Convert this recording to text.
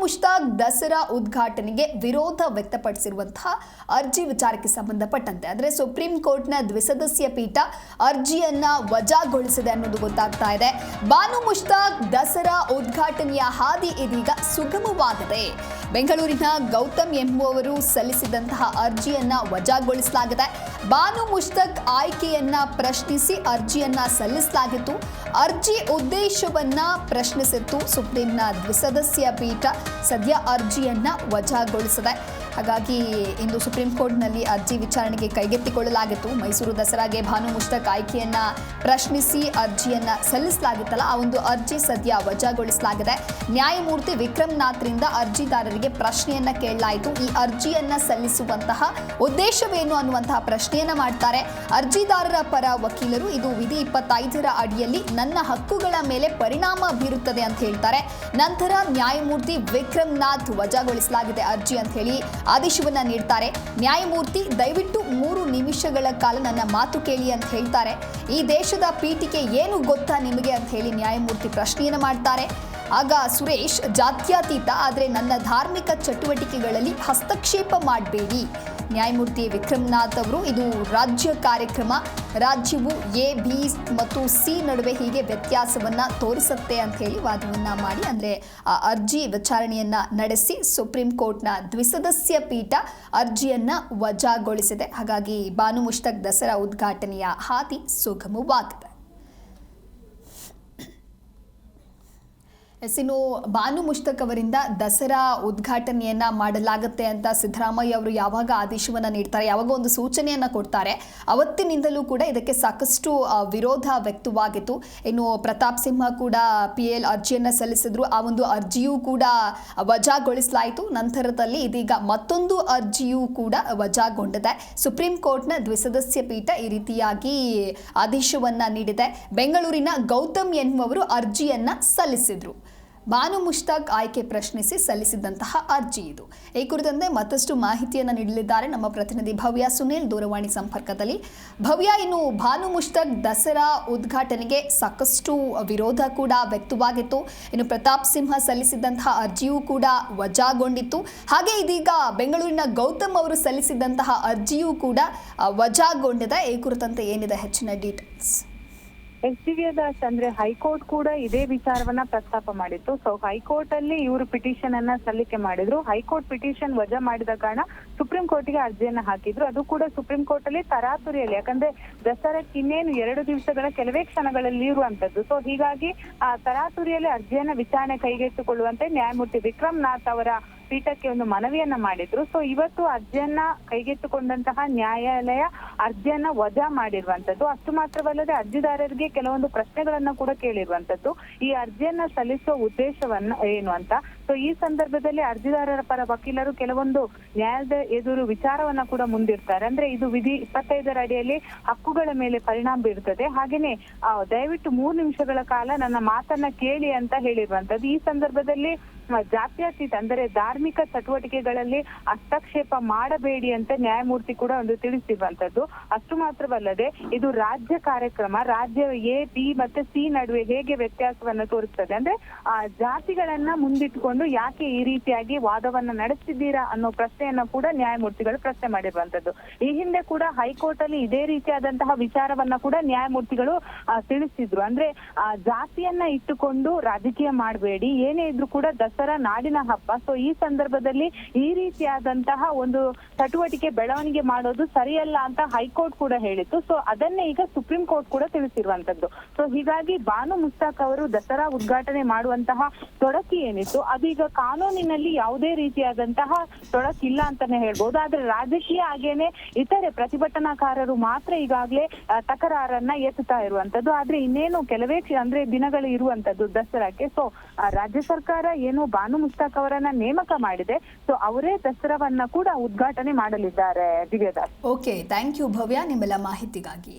ಮುಷ್ತಾಕ್ ದಸರಾ ಉದ್ಘಾಟನೆಗೆ ವಿರೋಧ ವ್ಯಕ್ತಪಡಿಸಿರುವಂತಹ ಅರ್ಜಿ ವಿಚಾರಕ್ಕೆ ಸಂಬಂಧಪಟ್ಟಂತೆ. ಅಂದರೆ ಸುಪ್ರೀಂ ಕೋರ್ಟ್ನ ದ್ವಿಸದಸ್ಯ ಪೀಠ ಅರ್ಜಿಯನ್ನ ವಜಾಗೊಳಿಸಿದೆ ಅನ್ನೋದು ಗೊತ್ತಾಗ್ತಾ ಇದೆ. ಬಾನು ಮುಷ್ತಾಕ್ ದಸರಾ ಉದ್ಘಾಟನೆಯ ಹಾದಿ ಇದೀಗ ಸುಗಮವಾಗಿದೆ. ಬೆಂಗಳೂರಿನ ಗೌತಮ್ ಎಂಬುವವರು ಸಲ್ಲಿಸಿದಂತಹ ಅರ್ಜಿಯನ್ನ ವಜಾಗೊಳಿಸಲಾಗಿದೆ. ಬಾನು ಮುಷ್ತಕ್ ಆಯ್ಕೆಯನ್ನ ಪ್ರಶ್ನಿಸಿ ಅರ್ಜಿಯನ್ನ ಸಲ್ಲಿಸಲಾಗಿತ್ತು. ಅರ್ಜಿ ಉದ್ದೇಶವನ್ನ ಪ್ರಶ್ನಿಸಿತ್ತು. ಸುಪ್ರೀಂನ ದ್ವಿಸದಸ್ಯ ಪೀಠ ಸದ್ಯ ಅರ್ಜಿಯನ್ನ ವಜಾಗೊಳಿಸಿದೆ. ಹಾಗಾಗಿ ಇಂದು ಸುಪ್ರೀಂ ಕೋರ್ಟ್ನಲ್ಲಿ ಅರ್ಜಿ ವಿಚಾರಣೆಗೆ ಕೈಗೆತ್ತಿಕೊಳ್ಳಲಾಗಿತ್ತು. ಮೈಸೂರು ದಸರಾಗೆ ಭಾನು ಮುಷ್ತಕ್ ಆಯ್ಕೆಯನ್ನ ಪ್ರಶ್ನಿಸಿ ಅರ್ಜಿಯನ್ನ ಸಲ್ಲಿಸಲಾಗಿತ್ತಲ್ಲ, ಆ ಒಂದು ಅರ್ಜಿ ಸದ್ಯ ವಜಾಗೊಳಿಸಲಾಗಿದೆ. ನ್ಯಾಯಮೂರ್ತಿ ವಿಕ್ರಮ್ನಾಥ್ರಿಂದ ಅರ್ಜಿದಾರರಿಗೆ ಪ್ರಶ್ನೆಯನ್ನ ಕೇಳಲಾಯಿತು. ಈ ಅರ್ಜಿಯನ್ನ ಸಲ್ಲಿಸುವಂತಹ ಉದ್ದೇಶವೇನು ಅನ್ನುವಂತಹ ಪ್ರಶ್ನೆಯನ್ನ ಮಾಡ್ತಾರೆ ಅರ್ಜಿದಾರರ ಪರ ವಕೀಲರು. ಇದು ವಿಧಿ ಇಪ್ಪತ್ತೈದರ ಅಡಿಯಲ್ಲಿ ನನ್ನ ಹಕ್ಕುಗಳ ಮೇಲೆ ಪರಿಣಾಮ ಬೀರುತ್ತದೆ ಅಂತ ಹೇಳ್ತಾರೆ. ನಂತರ ನ್ಯಾಯಮೂರ್ತಿ ವಿಕ್ರಮ್ನಾಥ್ ವಜಾಗೊಳಿಸಲಾಗಿದೆ ಅರ್ಜಿ ಅಂತ ಹೇಳಿ ಆದೇಶವನ್ನ ನೀಡ್ತಾರೆ. ನ್ಯಾಯಮೂರ್ತಿ, ದಯವಿಟ್ಟು ಮೂರು ನಿಮಿಷಗಳ ಕಾಲ ನನ್ನ ಮಾತು ಕೇಳಿ ಅಂತ ಹೇಳ್ತಾರೆ. ಈ ದೇಶದ ಪೀಠಿಕೆ ಏನು ಗೊತ್ತಾ ನಿಮಗೆ ಅಂತ ಹೇಳಿ ನ್ಯಾಯಮೂರ್ತಿ ಪ್ರಶ್ನೆಯನ್ನು ಮಾಡ್ತಾರೆ. ಆಗ ಸುರೇಶ್, ಜಾತ್ಯಾತೀತ, ಆದರೆ ನನ್ನ ಧಾರ್ಮಿಕ ಚಟುವಟಿಕೆಗಳಲ್ಲಿ ಹಸ್ತಕ್ಷೇಪ ಮಾಡಬೇಡಿ. ನ್ಯಾಯಮೂರ್ತಿ ವಿಕ್ರಮ್ನಾಥ್ ಅವರು, ಇದು ರಾಜ್ಯ ಕಾರ್ಯಕ್ರಮ. ರಾಜ್ಯವು ಎ, ಬಿ ಮತ್ತು ಸಿ ನಡುವೆ ಹೀಗೆ ವ್ಯತ್ಯಾಸವನ್ನು ತೋರಿಸುತ್ತೆ ಅಂತ ಹೇಳಿ ವಾದವನ್ನು ಮಾಡಿ, ಅಂದರೆ ಆ ಅರ್ಜಿ ವಿಚಾರಣೆಯನ್ನು ನಡೆಸಿ ಸುಪ್ರೀಂ ಕೋರ್ಟ್ನ ದ್ವಿಸದಸ್ಯ ಪೀಠ ಅರ್ಜಿಯನ್ನು ವಜಾಗೊಳಿಸಿದೆ. ಹಾಗಾಗಿ ಬಾನು ಮುಷ್ತಕ್ ದಸರಾ ಉದ್ಘಾಟನೆಯ ಹಾದಿ ಸುಗಮವಾಗಿದೆ. ಎಸ್ ಬಾನು ಮುಷ್ತಕ್ ಅವರಿಂದ ದಸರಾ ಉದ್ಘಾಟನೆಯನ್ನ ಮಾಡಲಾಗುತ್ತೆ ಅಂತ ಸಿದ್ದರಾಮಯ್ಯ ಅವರು ಯಾವಾಗ ಆದೇಶವನ್ನ ನೀಡ್ತಾರೆ, ಯಾವಾಗ ಒಂದು ಸೂಚನೆಯನ್ನ ಕೊಡ್ತಾರೆ, ಅವತ್ತಿನಿಂದಲೂ ಕೂಡ ಇದಕ್ಕೆ ಸಾಕಷ್ಟು ವಿರೋಧ ವ್ಯಕ್ತವಾಗಿತ್ತು. ಇನ್ನು ಪ್ರತಾಪ್ ಸಿಂಹ ಕೂಡ ಪಿ ಎಲ್ ಅರ್ಜಿಯನ್ನ ಸಲ್ಲಿಸಿದ್ರು. ಆ ಒಂದು ಅರ್ಜಿಯೂ ಕೂಡ ವಜಾಗೊಳಿಸಲಾಯಿತು. ನಂತರದಲ್ಲಿ ಇದೀಗ ಮತ್ತೊಂದು ಅರ್ಜಿಯೂ ಕೂಡ ವಜಾಗೊಂಡಿದೆ. ಸುಪ್ರೀಂ ಕೋರ್ಟ್ನ ದ್ವಿಸದಸ್ಯ ಪೀಠ ಈ ರೀತಿಯಾಗಿ ಆದೇಶವನ್ನ ನೀಡಿದೆ. ಬೆಂಗಳೂರಿನ ಗೌತಮ್ ಎನ್ನುವರು ಅರ್ಜಿಯನ್ನ ಸಲ್ಲಿಸಿದ್ರು. ಬಾನು ಮುಷ್ತಾಕ್ ಆಯ್ಕೆ ಪ್ರಶ್ನಿಸಿ ಸಲ್ಲಿಸಿದಂತಹ ಅರ್ಜಿ ಇದು. ಈ ಕುರಿತಂತೆ ಮತ್ತಷ್ಟು ಮಾಹಿತಿಯನ್ನು ನೀಡಲಿದ್ದಾರೆ ನಮ್ಮ ಪ್ರತಿನಿಧಿ ಭವ್ಯ ಸುನೀಲ್ ದೂರವಾಣಿ ಸಂಪರ್ಕದಲ್ಲಿ. ಭವ್ಯ, ಇನ್ನು ಭಾನು ಮುಷ್ತಾಕ್ ದಸರಾ ಉದ್ಘಾಟನೆಗೆ ಸಾಕಷ್ಟು ವಿರೋಧ ಕೂಡ ವ್ಯಕ್ತವಾಗಿತ್ತು. ಇನ್ನು ಪ್ರತಾಪ್ ಸಿಂಹ ಸಲ್ಲಿಸಿದಂತಹ ಅರ್ಜಿಯೂ ಕೂಡ ವಜಾಗೊಂಡಿತ್ತು. ಹಾಗೆ ಇದೀಗ ಬೆಂಗಳೂರಿನ ಗೌತಮ್ ಅವರು ಸಲ್ಲಿಸಿದಂತಹ ಅರ್ಜಿಯೂ ಕೂಡ ವಜಾಗೊಂಡಿದೆ. ಈ ಕುರಿತಂತೆ ಏನಿದೆ ಹೆಚ್ಚಿನ ಡೀಟೇಲ್ಸ್? ಎಸ್ ಡಿ ದಾಸ್ ಅಂದ್ರೆ ಹೈಕೋರ್ಟ್ ಕೂಡ ಇದೇ ವಿಚಾರವನ್ನ ಪ್ರಸ್ತಾಪ ಮಾಡಿತ್ತು. ಸೊ ಹೈಕೋರ್ಟ್ ಅಲ್ಲಿ ಇವರು ಪಿಟಿಷನ್ ಅನ್ನ ಸಲ್ಲಿಕೆ ಮಾಡಿದ್ರು. ಹೈಕೋರ್ಟ್ ಪಿಟಿಷನ್ ವಜಾ ಮಾಡಿದ ಕಾರಣ ಸುಪ್ರೀಂ ಕೋರ್ಟ್ಗೆ ಅರ್ಜಿಯನ್ನ ಹಾಕಿದ್ರು. ಅದು ಕೂಡ ಸುಪ್ರೀಂ ಕೋರ್ಟ್ ಅಲ್ಲಿ ತರಾತುರಿಯಲ್ಲಿ. ಯಾಕಂದ್ರೆ ದಸರಾಕ್ಕೆ ಇನ್ನೇನು ಎರಡು ದಿವಸಗಳ ಕೆಲವೇ ಕ್ಷಣಗಳಲ್ಲಿ ಇರುವಂತದ್ದು ಸೊ ಹೀಗಾಗಿ ಆ ತರಾತುರಿಯಲ್ಲಿ ಅರ್ಜಿಯನ್ನ ವಿಚಾರಣೆ ಕೈಗೆತ್ತಿಕೊಳ್ಳುವಂತೆ ನ್ಯಾಯಮೂರ್ತಿ ವಿಕ್ರಮ್ ನಾಥ್ ಅವರ ಪೀಠಕ್ಕೆ ಒಂದು ಮನವಿಯನ್ನ ಮಾಡಿದ್ರು. ಸೊ ಇವತ್ತು ಅರ್ಜಿಯನ್ನ ಕೈಗೆತ್ತಿಕೊಂಡಂತಹ ನ್ಯಾಯಾಲಯ ಅರ್ಜಿಯನ್ನ ವಜಾ ಮಾಡಿರುವಂತದ್ದು. ಅಷ್ಟು ಮಾತ್ರವಲ್ಲದೆ ಅರ್ಜಿದಾರರಿಗೆ ಕೆಲವೊಂದು ಪ್ರಶ್ನೆಗಳನ್ನ ಕೂಡ ಕೇಳಿರುವಂತದ್ದು. ಈ ಅರ್ಜಿಯನ್ನ ಸಲ್ಲಿಸುವ ಉದ್ದೇಶವನ್ನ ಏನು ಅಂತ. ಸೊ ಈ ಸಂದರ್ಭದಲ್ಲಿ ಅರ್ಜಿದಾರರ ಪರ ವಕೀಲರು ಕೆಲವೊಂದು ನ್ಯಾಯದ ಎದುರು ವಿಚಾರವನ್ನ ಕೂಡ ಮುಂದಿರ್ತಾರೆ ಅಂದ್ರೆ ಇದು ವಿಧಿ ಇಪ್ಪತ್ತೈದರ ಅಡಿಯಲ್ಲಿ ಹಕ್ಕುಗಳ ಮೇಲೆ ಪರಿಣಾಮ ಬೀರುತ್ತದೆ. ಹಾಗೇನೆ ದಯವಿಟ್ಟು ಮೂರು ನಿಮಿಷಗಳ ಕಾಲ ನನ್ನ ಮಾತನ್ನ ಕೇಳಿ ಅಂತ ಹೇಳಿರುವಂತದ್ದು. ಈ ಸಂದರ್ಭದಲ್ಲಿ ಜಾತ್ಯತೀತ ಅಂದರೆ ಧಾರ್ಮಿಕ ಚಟುವಟಿಕೆಗಳಲ್ಲಿ ಹಸ್ತಕ್ಷೇಪ ಮಾಡಬೇಡಿ ಅಂತ ನ್ಯಾಯಮೂರ್ತಿ ಕೂಡ ಒಂದು ತಿಳಿಸಿರುವಂತದ್ದು. ಅಷ್ಟು ಮಾತ್ರವಲ್ಲದೆ ಇದು ರಾಜ್ಯ ಕಾರ್ಯಕ್ರಮ. ರಾಜ್ಯ ಎ, ಬಿ ಮತ್ತೆ ಸಿ ನಡುವೆ ಹೇಗೆ ವ್ಯತ್ಯಾಸವನ್ನ ತೋರಿಸ್ತದೆ? ಅಂದ್ರೆ, ಆ, ಜಾತಿಗಳನ್ನ ಮುಂದಿಟ್ಟುಕೊಂಡು ಯಾಕೆ ಈ ರೀತಿಯಾಗಿ ವಾದವನ್ನ ನಡೆಸಿದ್ದೀರಾ ಅನ್ನೋ ಪ್ರಶ್ನೆಯನ್ನ ಕೂಡ ನ್ಯಾಯಮೂರ್ತಿಗಳು ಪ್ರಶ್ನೆ ಮಾಡಿರುವಂತದ್ದು. ಈ ಹಿಂದೆ ಕೂಡ ಹೈಕೋರ್ಟ್ ಅಲ್ಲಿ ಇದೇ ರೀತಿಯಾದಂತಹ ವಿಚಾರವನ್ನ ಕೂಡ ನ್ಯಾಯಮೂರ್ತಿಗಳು ತಿಳಿಸಿದ್ರು. ಅಂದ್ರೆ, ಆ, ಜಾತಿಯನ್ನ ಇಟ್ಟುಕೊಂಡು ರಾಜಕೀಯ ಮಾಡಬೇಡಿ. ಏನೇ ಇದ್ರೂ ಕೂಡ ದಸರಾ ನಾಡಿನ ಹಬ್ಬ. ಸೊ ಈ ಸಂದರ್ಭದಲ್ಲಿ ಈ ರೀತಿಯಾದಂತಹ ಒಂದು ಚಟುವಟಿಕೆ ಬೆಳವಣಿಗೆ ಮಾಡೋದು ಸರಿಯಲ್ಲ ಅಂತ ಹೈಕೋರ್ಟ್ ಕೂಡ ಹೇಳಿತ್ತು. ಸೊ ಅದನ್ನೇ ಈಗ ಸುಪ್ರೀಂ ಕೋರ್ಟ್ ಕೂಡ ತಿಳಿಸಿರುವಂತದ್ದು. ಸೊ ಹೀಗಾಗಿ ಬಾನು ಮುಸ್ತಾಕ್ ಅವರು ದಸರಾ ಉದ್ಘಾಟನೆ ಮಾಡುವಂತಹ ತೊಡಕಿ ಏನಿತ್ತು ಅದು ಈಗ ಕಾನೂನಿನಲ್ಲಿ ಯಾವುದೇ ರೀತಿಯಾದಂತಹ ತೊಡಕಿಲ್ಲ ಅಂತಾನೆ ಹೇಳ್ಬೋದು. ಆದ್ರೆ ರಾಜಕೀಯ ಹಾಗೇನೆ ಇತರೆ ಪ್ರತಿಭಟನಾಕಾರರು ಮಾತ್ರ ಈಗಾಗಲೇ ತಕರಾರನ್ನ ಎತ್ತುತ್ತಾ ಇರುವಂತದ್ದು. ಆದ್ರೆ ಇನ್ನೇನು ಕೆಲವೇ ಅಂದ್ರೆ ದಿನಗಳು ಇರುವಂತದ್ದು ದಸರಾಕ್ಕೆ. ಸೊ ರಾಜ್ಯ ಸರ್ಕಾರ ಏನು ಬಾನು ಮುಸ್ತಾಕ್ ಅವರನ್ನ ನೇಮಕ ಮಾಡಿದೆ. ಸೊ ಅವರೇ ದಸರಾವನ್ನ ಕೂಡ ಉದ್ಘಾಟನೆ ಮಾಡಲಿದ್ದಾರೆ Divyadas. Okay thank you Bhavya. ನಿಮ್ಮೆಲ್ಲ ಮಾಹಿತಿಗಾಗಿ.